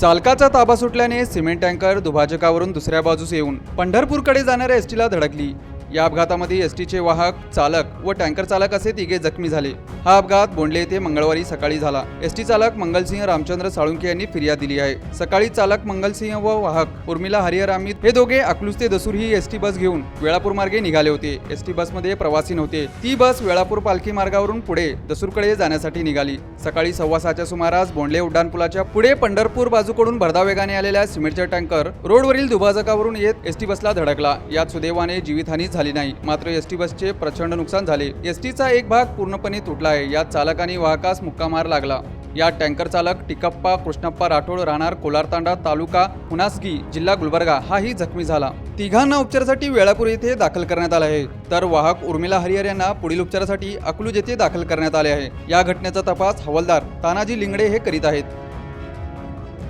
चालकाचा ताबा सुटल्याने सिमेंट टँकर दुभाजकावरून दुसऱ्या बाजूस येऊन पंढरपूरकडे जाणाऱ्या एसटीला धडकली. या अपघातामध्ये एसटीचे वाहक चालक व टँकर चालक असे तिघे जखमी झाले. हा अपघात बोंडले येथे मंगळवारी सकाळी झाला. एसटी चालक मंगलसिंह रामचंद्र साळुंके यांनी फिर्याद दिली आहे. सकाळी चालक मंगलसिंह व वाहक उर्मिला हरिहर अमित हे दोघे अकलूज ते दसूर ही एसटी बस घेऊन वेळापूर मार्गे निघाले होते. एसटी बसमध्ये प्रवासी नव्हते. ती बस वेळापूर पालखी मार्गावरून पुढे दसूरकडे जाण्यासाठी निघाली. सकाळी सव्वा सहाच्या सुमारास बोंडले उड्डाणपुलाच्या पुढे पंढरपूर बाजूकडून भरधा वेगाने आलेल्या सिमेंटचा टँकर रोडवरील दुभाजकावरून येत एसटी बसला धडकला. यात सुदैवाने जीवितहानी झाली नाही. मात्र एस टी बसचे प्रचंड नुकसान झाले. एसटीचा एक भाग पूर्णपणे तुटला आहे. यात चालकांनी वाहकास मुक्का मार लागला. या टँकर चालक टिकप्पा कृष्णप्पा राठोड राहणार कोलारतांडा तालुका हुनासगी जिल्हा गुलबर्गा हाही जखमी झाला. तिघांना उपचारासाठी वेळापूर येथे दाखल करण्यात आले आहे. तर वाहक उर्मिला हरिहर यांना पुढील उपचारासाठी अकलूज येथे दाखल करण्यात आले आहे. या घटनेचा तपास हवालदार तानाजी लिंगडे हे करीत आहेत.